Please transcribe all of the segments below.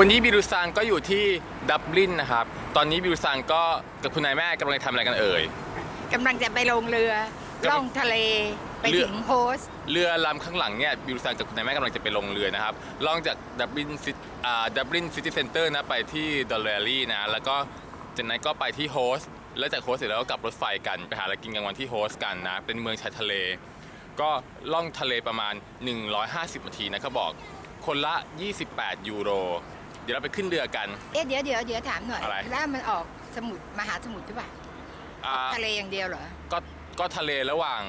วันนี้บิรุซังก็อยู่ที่ดับลินนะครับ ตอนนี้บิรุซังก็กับคุณนายแม่กำลังทำอะไรกันเอ่ย กำลังจะไปลงเรือกำลังล่องทะเลไปเรือ ถึงโฮสต์เรือลำข้างหลังเนี่ยบิรุซังกับคุณนายแม่กำลังจะไปลงเรือนะครับ ล่องจากดับลินซิอ่าดับลินซิตี้เซ็นเตอร์นะไปที่ดอลเลอรี่นะ แล้วก็จากนั้นก็ไปที่โฮสต์แล้วจากโฮสต์เสร็จแล้วก็กลับรถไฟกันไปหาอะไรกินกลางวันที่โฮสต์กันนะ เป็นเมืองชายทะเล ก็ล่องทะเลประมาณ 150 นาทีนะเขาบอก คนละ 28 ยูโรเดี๋ยวเราไปขึ้นเรือกัน เอ๊ะเดี๋ยวเดี๋ยวเดี๋ยวถามหน่อย อะไร แล้วมันออกสมุทรมหาสมุทรหรือเปล่าอ่าทะเลอย่างเดียวเหรอ ก็ก็ทะเลระหว่าง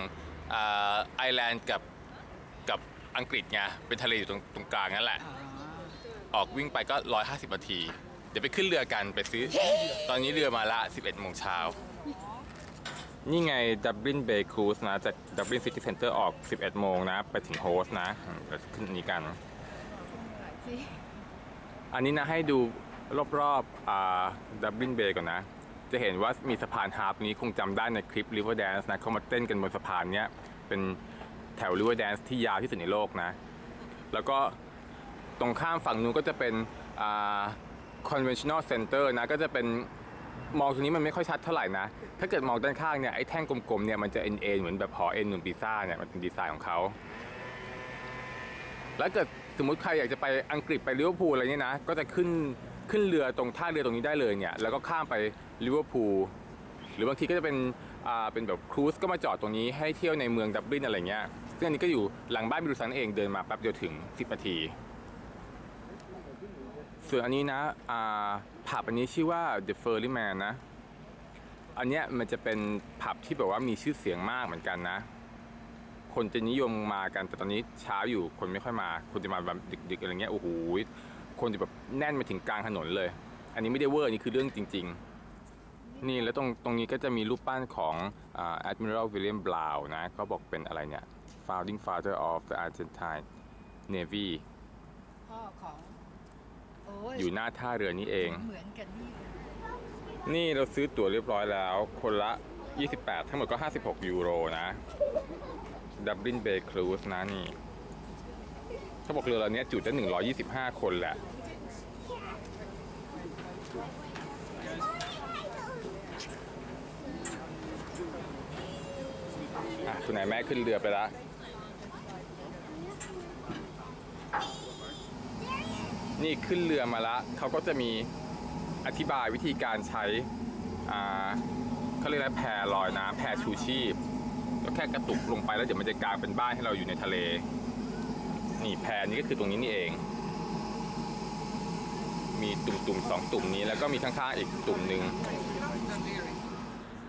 อ่าไอร์แลนด์กับกับอังกฤษไงเป็นทะเลอยู่ตรงตรงกลางนั่นแหละอ๋อออกวิ่งไปก็ 150นาที เดี๋ยวไปขึ้นเรือกันไปซื้อ ตอนนี้เรือมาละ 11โมงเช้า นี่ไงดับบินเบย์ครูซนะจากดับบินซิตี้เซ็นเตอร์ออก 11โมงนะ ไปถึงโฮสต์นะอืมเราจะขึ้นอันนี้กัน อันนี้นะให้ดูรอบๆอ่าดับบินเบย์ก่อนนะ จะเห็นว่ามีสะพานฮาร์ปนี้คงจำได้ในคลิป River Dance นะเขามาเต้นกันบนสะพานเนี้ยเป็นแถว River Dance ที่ยาวที่สุดในโลกนะ แล้วก็ตรงข้ามฝั่งนู้นก็จะเป็นอ่า conventional center นะก็จะเป็นมองตรงนี้มันไม่ค่อยชัดเท่าไหร่นะ ถ้าเกิดมองด้านข้างเนี่ยไอ้แท่งกลมๆเนี่ยมันจะเอ็นเอ็นเหมือนแบบหอเอ็นหนุนพิซซ่าเนี่ยมันเป็นดีไซน์ของเขา แล้วเกิด สมมุติใครอยากจะไปอังกฤษไปลิเวอร์พูลอะไรเนี่ยนะ ก็จะขึ้นขึ้นเรือตรงท่าเรือตรงนี้ได้เลยเนี่ย แล้วก็ข้ามไปลิเวอร์พูลหรือบางทีก็จะเป็นอ่าเป็นแบบครูซก็มาจอดตรงนี้ให้เที่ยวในเมืองดับลินอะไรเงี้ยซึ่งอันนี้ก็อยู่หลังบ้านบิรุสันเองเดินมาแป๊บเดียวถึง 10นาที ส่วนอันนี้นะอ่าผับอันนี้ชื่อว่า The Ferryman นะ อันเนี้ยมันจะเป็นผับที่แบบว่ามีชื่อเสียงมากเหมือนกันนะ คนจะนิยมมากันแต่ตอนนี้เช้าอยู่คนไม่ค่อยมา คนจะมาแบบดึกๆอะไรเงี้ยโอ้โหคนจะแบบแน่นมาถึงกลางถนนเลย อันนี้ไม่ได้เวอร์อันนี้คือเรื่องจริง ๆ นี่แล้วตรงตรงนี้ก็จะมีรูปปั้นของอ่า Admiral William Blau นะเขาบอกเป็นอะไรเนี่ย Founding Father of the Argentine Navy พ่อของโอ้ยอยู่หน้าท่าเรือนี้เอง เหมือนกันนี่นี่เราซื้อตั๋วเรียบร้อยแล้ว คนละ 28 ทั้งหมดก็ 56 ยูโรนะ Dublin Bay Cruise นะนี่เขาบอกเรือลำนี้จุได้125คนแหละ อะคุณนายแม่ขึ้นเรือไปแล้วนี่ขึ้นเรือมาละเขาก็จะมีอธิบายวิธีการใช้ อ่าเขาเรียกอะไรแพลอยน้ำแพชูชีพ ก็แค่กระตุกลงไปแล้วเดี๋ยวมันจะกลายเป็นบ้านให้เราอยู่ในทะเล นี่แพนี้ก็คือตรงนี้นี่เอง มีตุ่มๆสองตุ่มนี้แล้วก็มีข้างๆอีกตุ่มหนึ่ง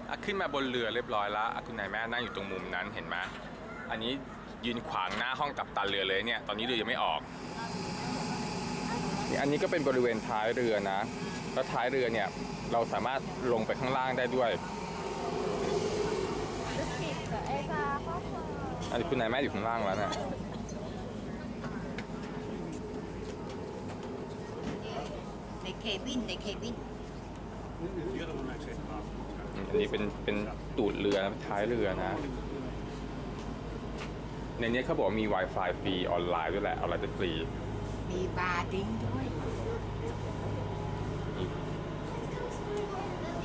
อะขึ้นมาบนเรือเรียบร้อยแล้วคุณนายแม่นั่งอยู่ตรงมุมนั้นเห็นไหมอันนี้ยืนขวางหน้าห้องกัปตันเรือเลยเนี่ย ตอนนี้เรือยังไม่ออกอันนี้ก็เป็นบริเวณท้ายเรือนะ แล้วท้ายเรือเนี่ยเราสามารถลงไปข้างล่างได้ด้วย อันนี้คุณนายแม่อยู่ข้างล่างแล้วนะในเคบินในเคบินอันนี้เป็นเป็นตูดเรือนะท้ายเรือนะ ในนี้เขาบอกว่ามี Wi-Fi ฟรีออนไลน์ด้วยแหละออนไลน์จะฟรี มีบาร์ดิ้งด้วย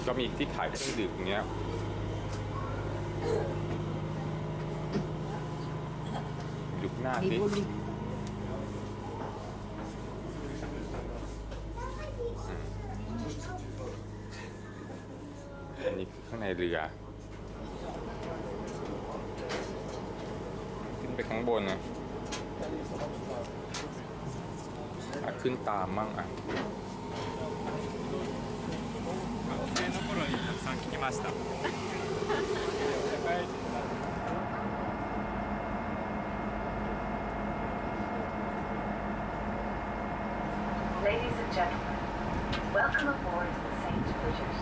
ก็มีที่ขายเครื่องดื่มอย่างเงี้ยดู หน้ามีสิบุหรี่อันนี้ข้างในเรือ ขึ้นไปข้างบนนะอะขึ้นตามมั่งอะ Ladies and gentlemen, welcome aboard the St. Bridget.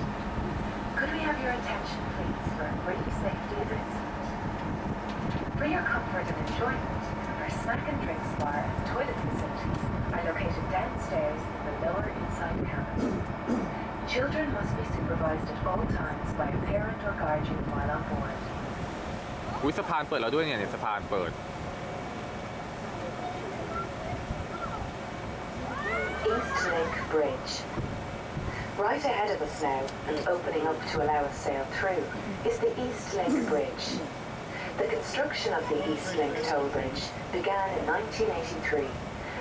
Could we have your attention, please, for a brief safety announcement? For your comfort and enjoyment, our snack and drinks bar and toilet facilities are located downstairs in the lower inside cabin. Children must be supervised at all times by a parent or guardian while on board. อุ้ยสะพานเปิดแล้วด้วยเนี่ยเนี่ยสะพานเปิด Lake Lake Bridge. Right ahead of us now, and opening up to allow us sail through, is the East Link Bridge. The construction of the East Link toll bridge began in 1983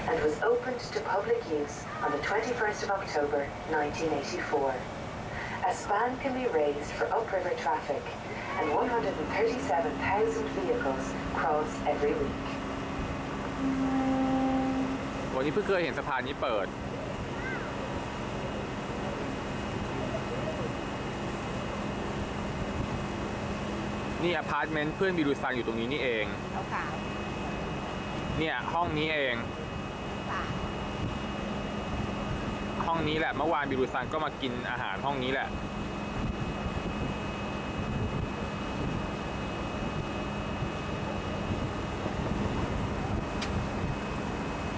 and was opened to public use on the 21st of October 1984. A span can be raised for upriver traffic, and 137,000 vehicles cross every week. วันนี้เพิ่งเคยเห็นสะพานนี้เปิด นี่อพาร์ตเมนต์เพื่อนบิรูซังอยู่ตรงนี้นี่เอง ขาวขาวเนี่ยห้องนี้เองตาห้องนี้แหละเมื่อวานบิรูซังก็มากินอาหารห้องนี้แหละ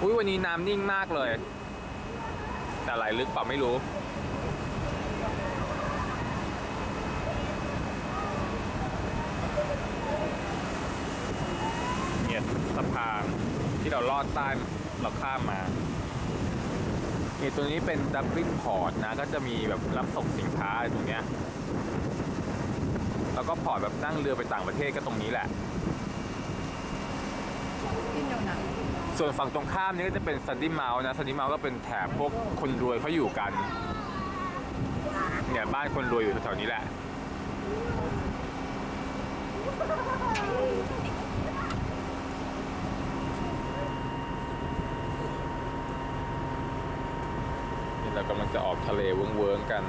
อุ้ยวันนี้น้ำนิ่งมากเลย แต่ไหลลึกเปล่าไม่รู้ เนี่ยสะพานที่เราลอด ใต้เราข้ามมาเนี่ยตัวนี้เป็นดับบินพอร์ตนะ ก็จะมีแบบรับส่งสินค้าอะไรตรงเนี้ยแล้วก็พอร์ตแบบนั่งเรือไปต่างประเทศก็ตรงนี้แหละที่หนูหนังส่วนฝั่งตรงข้ามนี่ก็จะเป็นซันดี้เมาส์นะซันดี้เมาส์ก็เป็นแถบพวกคนรวยเขาอยู่กัน เนี่ยบ้านคนรวยอยู่แถวๆนี้แหละ เรากำลังจะออกทะเลเวิ้งๆกัน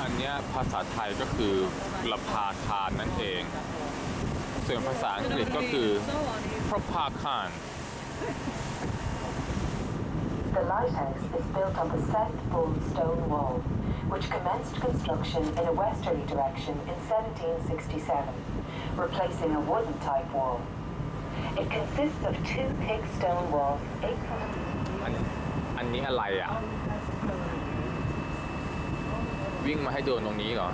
อันนี้ภาษาไทยก็คือละพาคารนั่นเอง ส่วนภาษาอังกฤษก็คือพระพาคาร The lighthouse is built on the South Bull stone wall, which commenced construction in a westerly direction in 1767, replacing a wooden type wall. It consists of two thick stone walls, 800 อันอันนี้อะไรอ่ะ วิ่งมาให้โดนตรงนี้เหรอ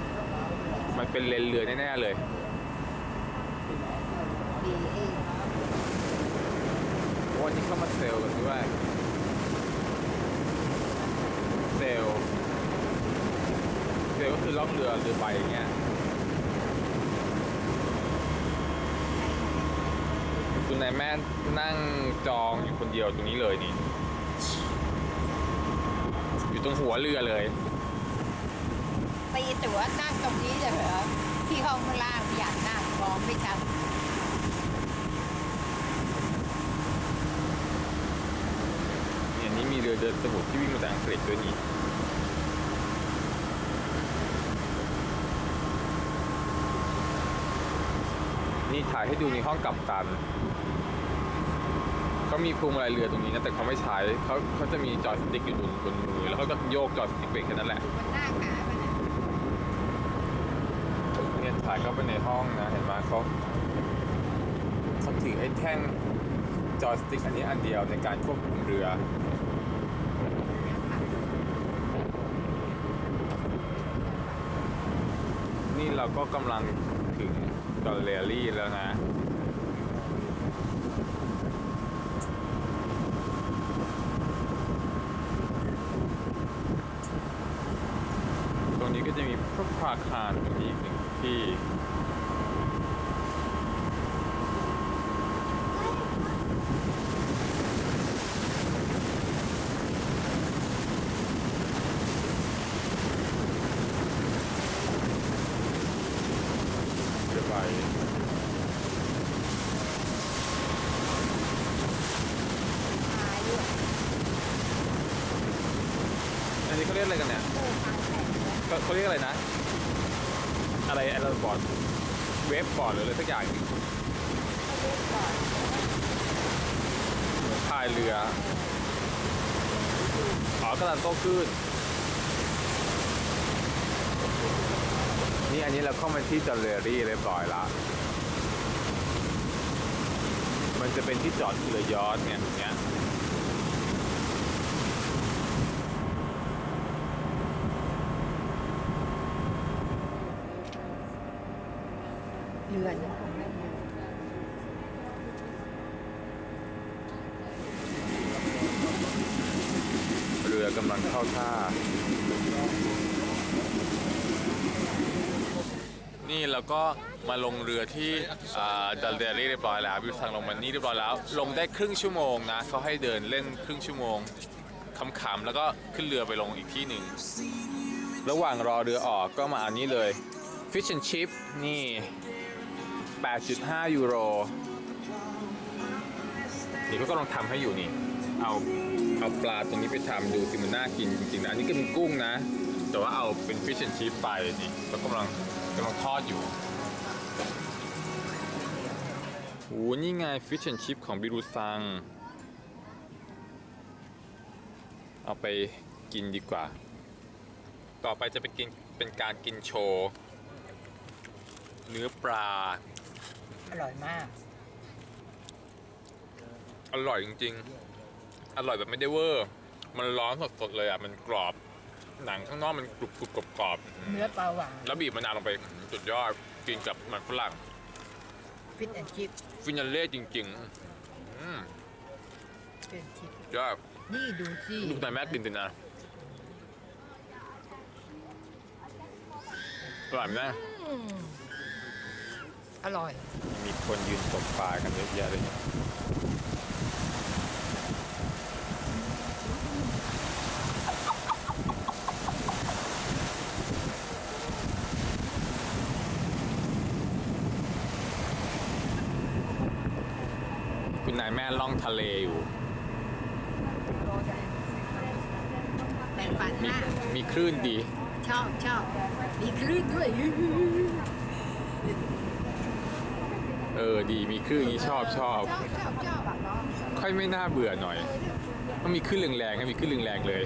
มันเป็นเลนเรือแน่ๆเลย ดีเอ วันนี้เข้ามาเซลล์กันด้วย เซลล์ เซลล์ก็คือล่องเรือเรือใบอย่างเงี้ยคุณนายแม่นั่งจองอยู่คนเดียวตรงนี้เลยนี่ อยู่ตรงหัวเรือเลยตีตั๋วนั่งตรงนี้เลยเหรอที่ห้องข้างล่างอยากนั่งมองไม่ชัดเนี่ยนี่มีเรือเดินสมุทรที่วิ่งมาจากอังกฤษด้วยนี่ นี่ถ่ายให้ดูในห้องกัปตันเขามีพวงมาลัยเรือตรงนี้นะแต่เขาไม่ใช้เขาเขาจะมีจอยสติ๊กอยู่บนบนมือแล้วเขาก็โยกจอยสติ๊กไปแค่นั้นแหละมันหน้าหนามันะเนี่ยถ่ายเข้าไปในห้องนะเห็นไหมเขาเขาถือไอ้แท่งจอยสติ๊กอันนี้อันเดียวในการควบคุมเรือนี่เราก็กำลัง กอลเลอรี่แล้วนะ ตรงนี้ก็จะมีพระพาคารตรงนี้อีกหนึ่งที่ จะไป ตายด้วย อันนี้เขาเรียกอะไรกันเนี่ย โอ้ทางแตกเลย เขาเขาเรียกอะไรนะ อะไรอะไรบอร์ดเวฟบอร์ดหรืออะไรสักอย่างหนึ่งเขาเรียกก่อนเหมือนพายเรืออ๋อกำลังโต้คลื่นนี่อันนี้เราเข้ามาที่จอลเลอรี่เรียบร้อยละมันจะเป็นที่จอดเรือยอชต์เนี่ยตรงเนี้ย รือยังคงเล่นอยู่ เรือ กำลังเข้าท่า นี่เราก็มาลงเรือที่ดัลเดรี่เรียบร้อยแล้ววิวทางลงมานี่เรียบร้อยแล้ว ลงได้ครึ่งชั่วโมงนะเขาให้เดินเล่นครึ่งชั่วโมงขำๆแล้วก็ขึ้นเรือไปลงอีกที่หนึ่ง ระหว่างรอเรือออกก็มาอันนี้เลย Fish and Chip นี่ 8.5 ยูโร นี่เขากำลังทำให้อยู่นี่ เอาเอาปลาตรงนี้ไปทำดูสิมันน่ากินจริงๆนะอันนี่ก็เป็นกุ้งนะ แต่ว่าเอาเป็น Fish and Chip ไปนี่เขากำลังกำลังทอดอยู่โอ้นี่ไง Fish and Chip ของบิรูซัง เอาไปกินดีกว่า ต่อไปจะเป็นกินเป็นการกินโชว์เนื้อปลา อร่อยมาก อร่อยจริง ๆ อร่อยแบบไม่ได้เวอร์ มันร้อนสดๆเลยอะ มันกรอบ หนังข้างนอกมันกรุบกรุบกรอบกรอบๆเนื้อปลาหวานแล้วบีบมะนาวลงไปสุดยอดกินกับมันฝรั่ง ฟิตแอนชิพฟินาเล่จริงๆอืมเป็นชิพยอดนี่ดูสิดูนายแม่กินตินะอร่อยไหมนะอืมอร่อย มีคนยืนตกปลากันเยอะแยะเลยเนี่ยคุณนายแม่ล่ องทะเลอยู่ แปลงฟันมีมากมีคลื่นดี ชอบชอบมีคลื่นด้วยเออดีมีคลื่นอย่างนี้ชอบชอบ ชอบชอบชอบ ค่อยไม่น่าเบื่อหน่อยต้องมีคลื่นแรงๆให้มีคลื่นแรงๆเลย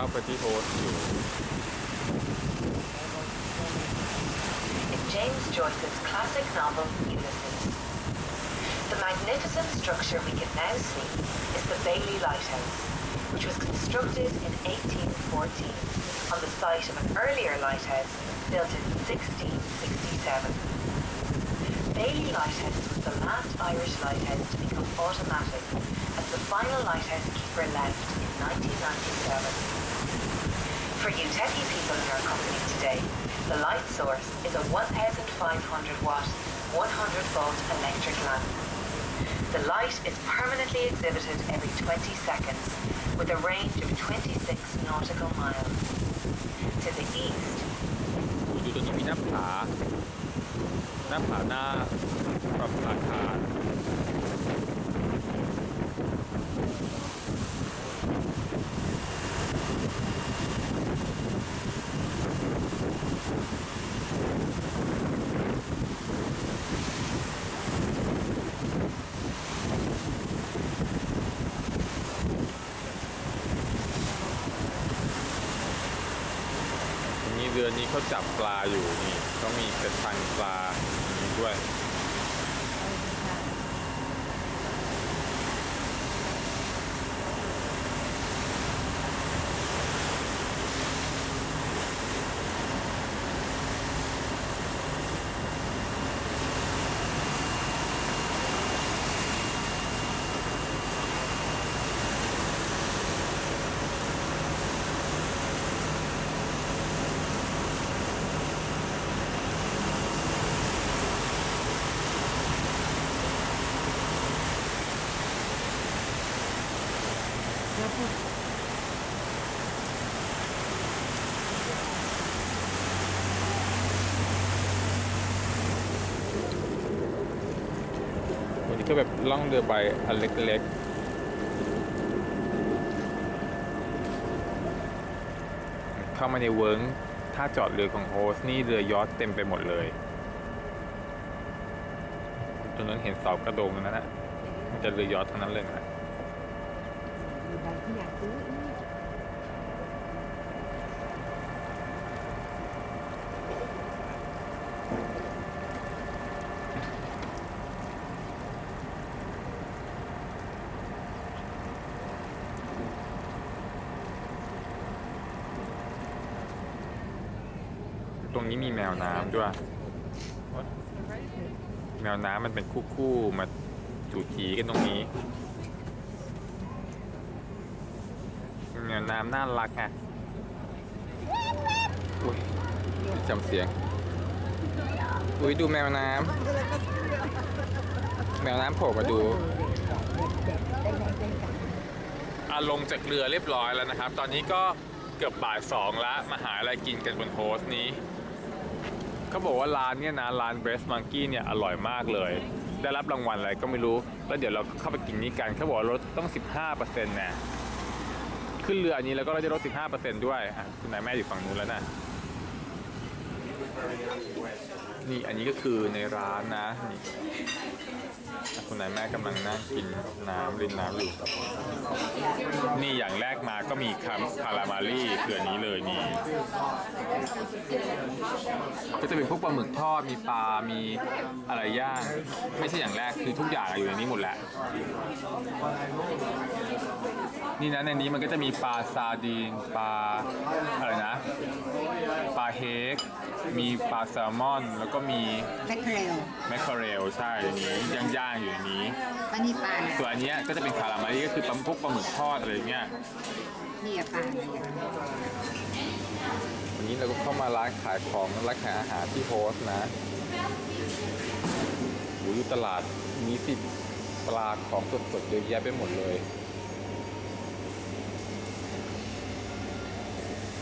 In James Joyce's classic novel, Ulysses. The magnificent structure we can now see is the Bailey Lighthouse, which was constructed in 1814 on the site of an earlier lighthouse built in 1667. Bailey Lighthouse was the last Irish lighthouse to become automatic as the final lighthouse keeper left in 1997. For you techie people in our company today, the light source is a 1500 watt, 100 volt electric lamp. The light is permanently exhibited every 20 seconds with a range of 26 nautical miles. To the east, ดูตรงนี้มีหน้าผา หน้าผาหน้าปรับอาคาร เรือนี้เขาจับปลาอยู่นี่ก็มีกระชังปลาอย่นี้ด้วย ก็แบบล่องเรือใบอันเล็กๆ เข้ามาในเวิร์งท่าจอดเรือของโฮสต์นี่เรือยอทเต็มไปหมดเลยตรงนั้นเห็นเสากระโดงนั้นนะมันจะเรือยอททั้งนั้นเลยนะอยู่ใบที่อยากซื้ออีก รงนี้มีแม วน้ำด้วย แมวน้ำมันเป็นคู่ๆมาจูจีกันตรงนี้ แมวน้ำน่ารักอะอุ้ยจำเสียง อุ้ยดูแมวน้ำ แมวน้ำโผล่มาดู อาลงจากเรือเรียบร้อยแล้วนะครับ ตอนนี้ก็เกือบบ่ายสองแล้วมาหาอะไรกินกันบนโฮสต์นี้ เขาบอกว่าร้านเนี่ยนะร้านเบสมังกี้เนี่ยอร่อยมากเลย ได้รับรางวัลอะไรก็ไม่รู้ แล้วเดี๋ยวเราเข้าไปกินนี้กันเขาบอกว่าลดต้อง 15%นะขึ้นเรืออันนี้แล้วก็เราจะลด 15%ด้วยอะคุณนายแม่อยู่ฝั่งนู้นแล้วนะ นี่อันนี้ก็คือในร้านนะนี่คุณนายแม่กำลังนั่งกินน้ำรินน้ำอยู่นี่อย่างแรกมาก็มีคำคารามารี่คืออันนี้เลยนี่ ก็จะเป็นพวกปลาหมึกทอดมีปลา มีอะไรย่าง ไม่ใช่อย่างแรกคือทุกอย่างอยู่ในนี้หมดแหละ นี่นะในนี้มันก็จะมีปลาซาดีนปลาอะไรนะ ปลาเฮก มีปลาแซลมอน แล้วก็มีแมคเคอเรลแมคเคอเรลใช่ในนี้ย่างๆอยู่ในนี้ ปลานี่ปลาเนี่ยส่วนอันเนี้ยก็จะเป็นคารามารีก็คือปลาพวกปลาหมึกทอดอะไรเงี้ย นี่อะปลาอะไรอย่างวันนี้เราก็เข้ามาร้านขายของร้านขายอาหารที่โฮสต์นะโหอยู่ตลาดมีสิปลาของสดๆเยอะแยะไปหมดเลย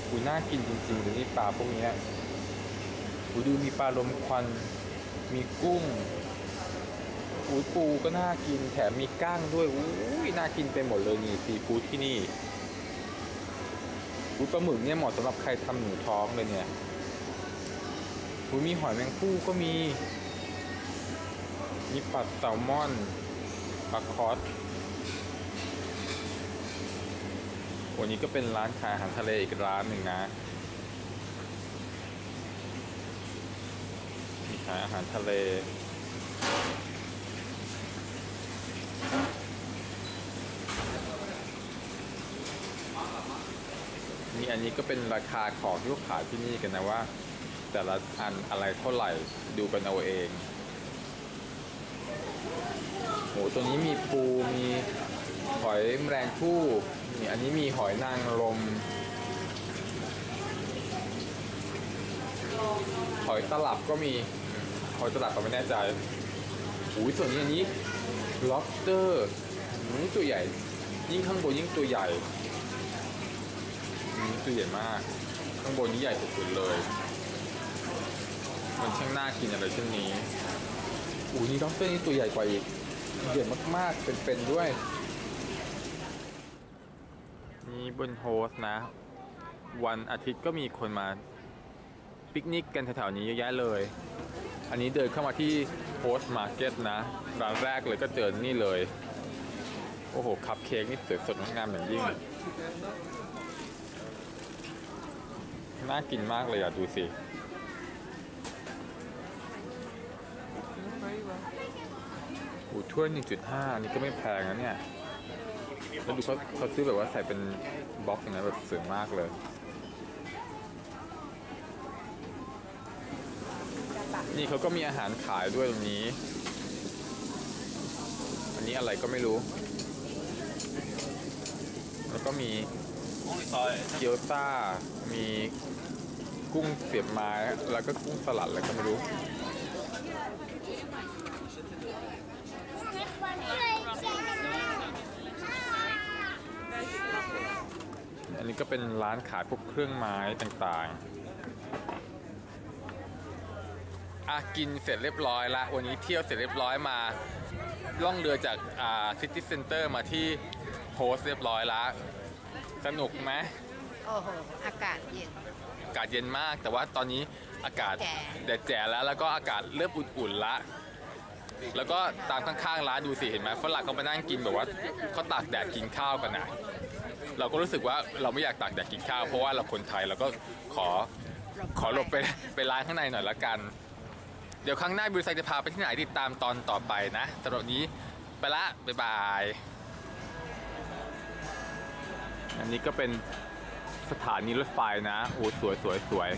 อูน่ากินจริงๆเลยนี่ปลาพวกเนี้ยอู ดูมีปลาลมควัน มีกุ้งอูปูก็น่ากินแถมมีก้างด้วยอู้ยน่ากินไปหมดเลยนี่ซีฟู้ดที่นี่อุ้ยปลาหมึกเนี่ยเหมาะสำหรับใครทำหนูท้องเลยเนี่ยอุ้ยมีหอยแมงภู่ก็มี มีปลาแซลมอนปลาคอสวันนี้ก็เป็นร้านขายอาหารทะเลอีกร้านหนึ่งนะ ขายอาหารทะเล นี่อันนี้ก็เป็นราคาของที่เขาขายที่นี่กันนะว่า แต่ละอันอะไรเท่าไหร่ดูกันเอาเองโหตัวนี้มีปูมีหอยแมลงภู่นี่อันนี้มีหอยนางรมหอยตลับก็มี หอยตลับก็ไม่แน่ใจอุ้ยส่วนนี้อันนี้ lobster อืมตัวใหญ่ ยิ่งข้างบนยิ่งตัวใหญ่อืมตัวใหญ่มาก ข้างบนนี้ใหญ่สุดๆเลย มันช่างน่ากินอะไรเช่นนี้อู้ยนี่ด็อกเตอร์นี่ตัวใหญ่กว่าอีกใหญ่มากๆ เป็นๆด้วยนี่บนโฮส์นะ วันอาทิตย์ก็มีคนมาปิกนิกกันแถวๆนี้เยอะแยะเลย อันนี้เดินเข้ามาที่โฮสต์มาร์เก็ตนะ ร้านแรกเลยก็เจอนี่เลย โอ้โห คัพเค้กนี่สวยสดงดงามอย่างยิ่ง น่ากินมากเลยอะ ดูสิ โอ้ถ้วย 1.5นี่ก็ไม่แพงนะเนี่ยแล้วดูเขาเขาซื้อแบบว่าใส่เป็นบล็อกอย่างนั้นแบบสวยมากเลย นี่เขาก็มีอาหารขายด้วยตรงนี้ อันนี้อะไรก็ไม่รู้ แล้วก็มีเกี๊ยวซ่า มีกุ้งเสียบไม้ แล้วก็กุ้งสลัดอะไรก็ไม่รู้ อันนี้ก็เป็นร้านขายพวกเครื่องไม้ต่างๆ อะกินเสร็จเรียบร้อยละวันนี้เที่ยวเสร็จเรียบร้อยมาล่องเรือจากอ่าซิตี้เซ็นเตอร์มาที่โฮสต์เรียบร้อยละสนุกไหมโอ้โห อากาศเย็น อากาศเย็นมาก แต่ว่าตอนนี้อากาศแจ๋ แดดแจ๋แล้วแล้วก็อากาศเริ่มอุ่นๆละ แล้วก็ตามข้างๆร้านดูสิเห็นไหมฝรั่งเขามานั่งกินแบบว่าเขาตากแดดกินข้าวกันนะเราก็รู้สึกว่าเราไม่อยากตากแดดกินข้าวเพราะว่าเราคนไทยเราก็ขอขอหลบไปไปร้านข้างในหน่อยละกันเดี๋ยวครั้งหน้าบิวไซจะพาไปที่ไหนติดตามตอนต่อไปนะสำหรับนนี้ไปละบ๊ายบาย อันนี้ก็เป็นสถานีรถไฟนะ โอ้สวยสวยสวย